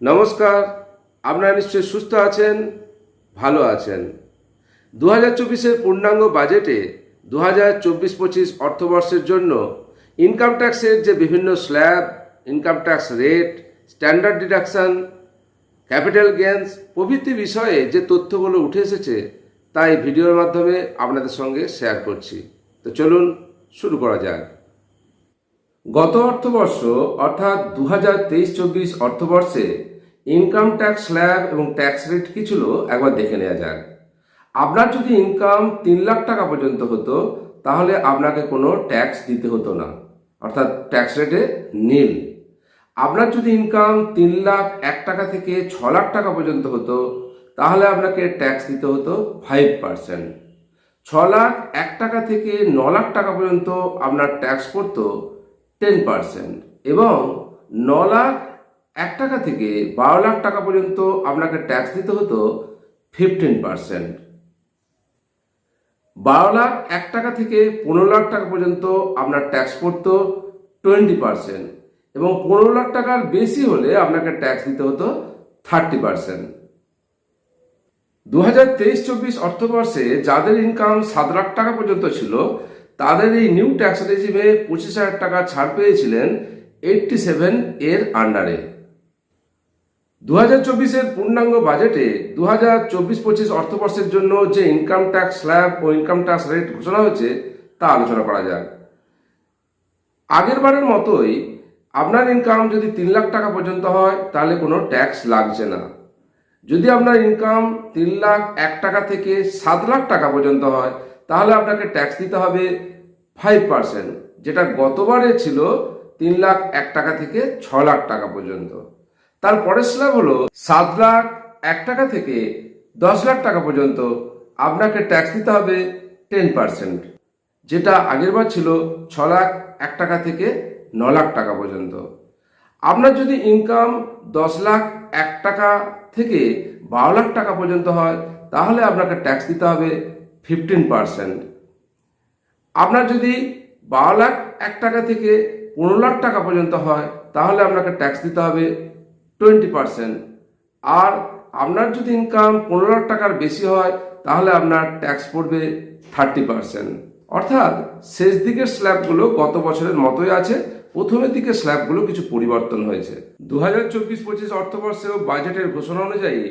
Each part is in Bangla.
নমস্কার, আপনারা নিশ্চয়ই সুস্থ আছেন, ভালো আছেন। দু হাজার চব্বিশের পূর্ণাঙ্গ বাজেটে দু হাজার চব্বিশ পঁচিশ অর্থবর্ষের জন্য ইনকাম ট্যাক্সের যে বিভিন্ন slab income tax rate standard deduction capital gains প্রভৃতি বিষয়ে যে তথ্যগুলো উঠে এসেছে তাই ভিডিওর মাধ্যমে আপনাদের সঙ্গে শেয়ার করছি। তো চলুন শুরু করা যাক। গত অর্থবর্ষ, অর্থাৎ দু হাজার তেইশ চব্বিশ অর্থবর্ষে ইনকাম ট্যাক্স স্ল্যাব এবং ট্যাক্স রেট কি ছিল একবার দেখে নেওয়া যাক। আপনার যদি ইনকাম তিন লাখ টাকা পর্যন্ত হতো, তাহলে আপনাকে কোনো ট্যাক্স দিতে হতো না, অর্থাৎ ট্যাক্স রেটে নীল আপনার যদি ইনকাম তিন লাখ, এক টাকা থেকে ছ লাখ টাকা পর্যন্ত হতো, তাহলে আপনাকে ট্যাক্স দিতে হতো ফাইভ পার্সেন্ট ছ লাখ, এক টাকা থেকে ন লাখ টাকা পর্যন্ত আপনার ট্যাক্স পড়তো টেন পার্সেন্ট এবং ন লাখ, এক টাকা থেকে বারো লাখ টাকা পর্যন্ত আপনাকে ট্যাক্স দিতে হতো ফিফটিন পার্সেন্ট বারো লাখ, এক টাকা থেকে পনেরো লাখ টাকা পর্যন্ত আপনার ট্যাক্স পড়তো টোয়েন্টি পার্সেন্ট এবং পনেরো লাখ টাকার বেশি হলে আপনাকে ট্যাক্স দিতে হতো থার্টি পার্সেন্ট দু হাজার তেইশ চব্বিশ অর্থবর্ষে যাদের ইনকাম সাত লাখ টাকা পর্যন্ত ছিল তাদের এই নিউ ট্যাক্স রেজিমে পঁচিশ হাজার টাকা ছাড় পেয়েছিলেন এইটটি সেভেন এর আন্ডারে দু হাজার চব্বিশের পূর্ণাঙ্গ বাজেটে দু হাজার চব্বিশ পঁচিশ অর্থবর্ষের জন্য যে ইনকাম ট্যাক্স স্ল্যাব ও ইনকাম ট্যাক্স রেট ঘোষণা হয়েছে, তা আলোচনা করা যাক। আগের বারের মতোই আপনার ইনকাম যদি তিন লাখ টাকা পর্যন্ত হয়, তাহলে কোনো ট্যাক্স লাগছে না। যদি আপনার ইনকাম তিন লাখ, এক টাকা থেকে সাত লাখ টাকা পর্যন্ত হয় তাহলে আপনাকে ট্যাক্স দিতে হবে ফাইভ পার্সেন্ট যেটা গতবারে ছিল তিন লাখ এক টাকা থেকে ছ লাখ টাকা পর্যন্ত। তারপরের স্ল্যাব হলো সাত লাখ এক টাকা থেকে দশ লাখ টাকা পর্যন্ত। আপনাকে ট্যাক্স দিতে হবে টেন পার্সেন্ট যেটা আগেরবার ছিল ছ লাখ এক টাকা থেকে ন লাখ টাকা পর্যন্ত। আপনার যদি ইনকাম দশ লাখ এক টাকা থেকে বারো লাখ টাকা পর্যন্ত হয়, তাহলে আপনাকে ট্যাক্স দিতে হবে ফিফটিন পার্সেন্ট আপনার যদি বারো লাখ, এক টাকা থেকে পনেরো লাখ টাকা পর্যন্ত হয়, তাহলে আপনাকে ট্যাক্স দিতে হবে টোয়েন্টি পার্সেন্ট আর আপনার যদি ইনকাম পনেরো লাখ টাকার বেশি হয়, তাহলে আপনার ট্যাক্স পড়বে থার্টি পার্সেন্ট অর্থাৎ শেষ দিকের স্ল্যাবগুলো গত বছরের মতোই আছে, প্রথমের দিকে স্ল্যাবগুলো কিছু পরিবর্তন হয়েছে। দু হাজার চব্বিশ পঁচিশ অর্থবর্ষেও বাজেটের ঘোষণা অনুযায়ী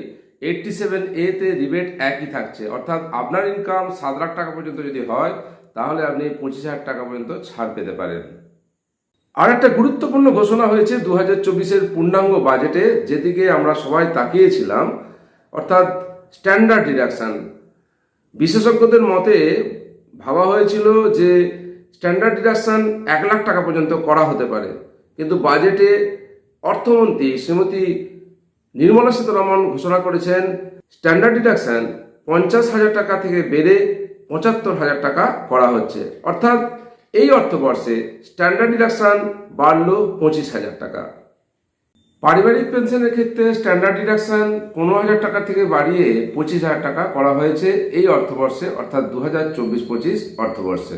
এইটটি সেভেন এতে রিবেট একই থাকছে। অর্থাৎ আপনার ইনকাম সাত লাখ টাকা পর্যন্ত যদি হয়, তাহলে আপনি পঁচিশ হাজার টাকা পর্যন্ত ছাড় পেতে পারেন। আর একটা গুরুত্বপূর্ণ ঘোষণা হয়েছে দু হাজার চব্বিশের পূর্ণাঙ্গ বাজেটে, যেদিকে আমরা সবাই তাকিয়েছিলাম, অর্থাৎ স্ট্যান্ডার্ড ডিডাকশন বিশেষজ্ঞদের মতে ভাবা হয়েছিল যে স্ট্যান্ডার্ড ডিডাকশান এক লাখ টাকা পর্যন্ত করা হতে পারে। কিন্তু বাজেটে অর্থমন্ত্রী শ্রীমতী নির্মলা সীতারমন ঘোষণা করেছেন স্ট্যান্ডার্ড ডিডাকশন পঞ্চাশ হাজার টাকা থেকে বেড়ে পঁচাত্তর হাজার টাকা করা হচ্ছে। অর্থাৎ এই অর্থবর্ষে স্ট্যান্ডার্ড ডিডাকশন বাড়ল পঁচিশ হাজার টাকা। পারিবারিক পেনশনের ক্ষেত্রে স্ট্যান্ডার্ড ডিডাকশন পনেরো হাজার টাকা থেকে বাড়িয়ে পঁচিশ হাজার টাকা করা হয়েছে এই অর্থবর্ষে, অর্থাৎ দু হাজার চব্বিশ পঁচিশ অর্থবর্ষে।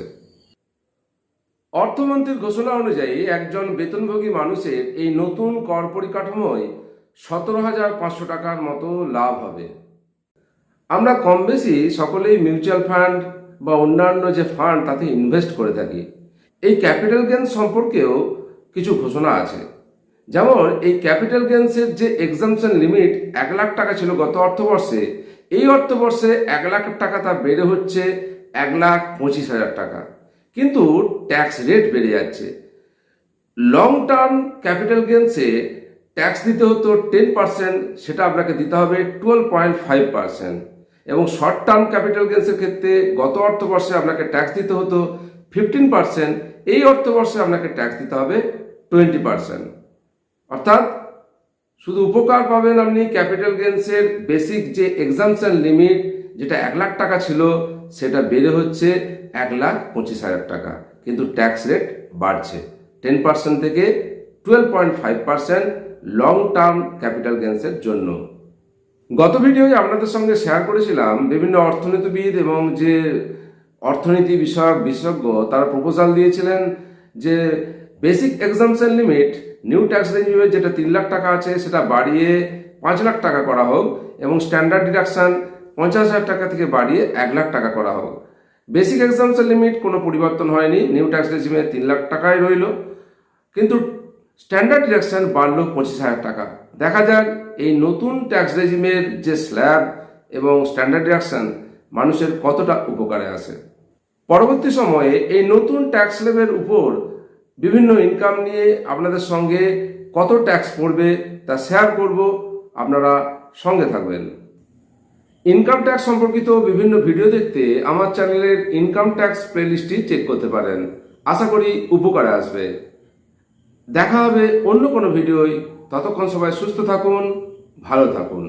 অর্থমন্ত্রীর ঘোষণা অনুযায়ী একজন বেতনভোগী মানুষের এই নতুন কর পরিকাঠামোয় সতেরো হাজার পাঁচশো টাকার মতো লাভ হবে। আমরা কম বেশি সকলেই মিউচুয়াল ফান্ড বা অন্যান্য যে ফান্ড, তাতে ইনভেস্ট করে থাকি। এই ক্যাপিটাল গেন সম্পর্কেও কিছু ঘোষণা আছে। যেমন, এই ক্যাপিটাল গেন্সের যে এক্সামশন লিমিট এক লাখ টাকা ছিল গত অর্থবর্ষে, এই অর্থবর্ষে এক লাখ টাকা তা বেড়ে হচ্ছে এক লাখ পঁচিশ হাজার টাকা। কিন্তু ট্যাক্স রেট বেড়ে যাচ্ছে। লং টার্ম ক্যাপিটাল গেন্সে ট্যাক্স দিতে হতো টেন পার্সেন্ট সেটা আপনাকে দিতে হবে টুয়েলভ পয়েন্ট ফাইভ পার্সেন্ট এবং শর্ট টার্ম ক্যাপিটাল গেন্সের ক্ষেত্রে গত অর্থবর্ষে আপনাকে ট্যাক্স দিতে হতো ফিফটিন পার্সেন্ট এই অর্থবর্ষে আপনাকে ট্যাক্স দিতে হবে টোয়েন্টি পার্সেন্ট অর্থাৎ শুধু উপকার পাবেন আপনি ক্যাপিটাল গেন্সের বেসিক যে এক্সামশন লিমিট যেটা এক লাখ টাকা ছিল, সেটা বেড়ে হচ্ছে এক লাখ পঁচিশ হাজার টাকা। কিন্তু ট্যাক্স রেট বাড়ছে। টেন পার্সেন্ট থেকে twelve point five percent long term capital গেন্সের জন্য। গত ভিডিওয় আপনাদের সঙ্গে শেয়ার করেছিলাম বিভিন্ন অর্থনীতিবিদ এবং যে অর্থনীতি বিষয়ক বিশেষজ্ঞ, তারা প্রপোজাল দিয়েছিলেন যে basic exemption limit new tax রেজিমে যেটা তিন লাখ টাকা আছে, সেটা বাড়িয়ে পাঁচ লাখ টাকা করা হোক এবং স্ট্যান্ডার্ড ডিডাকশন পঞ্চাশ হাজার টাকা থেকে বাড়িয়ে এক লাখ টাকা করা হোক। বেসিক এক্সামশন লিমিট কোনো পরিবর্তন হয়নি নিউ ট্যাক্স রেজিমে তিন লাখ টাকাই রইল। কিন্তু স্ট্যান্ডার্ড ডিডাকশন বাড়লো পঁচিশ হাজার টাকা। দেখা যাক এই নতুন ট্যাক্স রেজিমের যে স্ল্যাব এবং স্ট্যান্ডার্ড ডিডাকশন মানুষের কতটা উপকারে আসে পরবর্তী সময়ে এই নতুন ট্যাক্স স্ল্যাবের উপর বিভিন্ন ইনকাম নিয়ে আপনাদের সঙ্গে কত ট্যাক্স পড়বে তা শেয়ার করব। আপনারা সঙ্গে থাকবেন। ইনকাম ট্যাক্স সম্পর্কিত বিভিন্ন ভিডিও দেখতে আমার চ্যানেলের ইনকাম ট্যাক্স প্লেলিস্টটি চেক করতে পারেন। আশা করি উপকারে আসবে। দেখা হবে অন্য কোনো ভিডিওয়। ততক্ষণ সবাই সুস্থ থাকুন ভালো থাকুন।